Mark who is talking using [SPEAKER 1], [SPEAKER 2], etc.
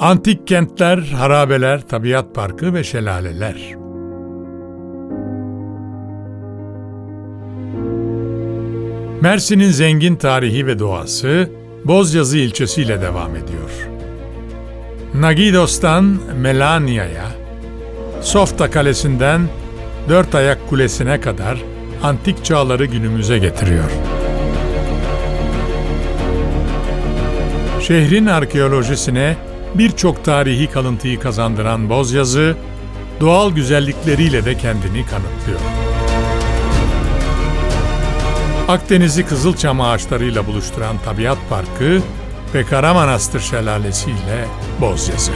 [SPEAKER 1] Antik kentler, harabeler, tabiat parkı ve şelaleler. Mersin'in zengin tarihi ve doğası Bozyazı ilçesiyle devam ediyor. Nagidos'tan Melania'ya, Softa Kalesi'nden Dört Ayak Kulesi'ne kadar antik çağları günümüze getiriyor. Şehrin arkeolojisine birçok tarihi kalıntıyı kazandıran Bozyazı, doğal güzellikleriyle de kendini kanıtlıyor. Akdeniz'i Kızılçam ağaçlarıyla buluşturan Tabiat Parkı ve Karamanastır Şelalesi ile Bozyazı.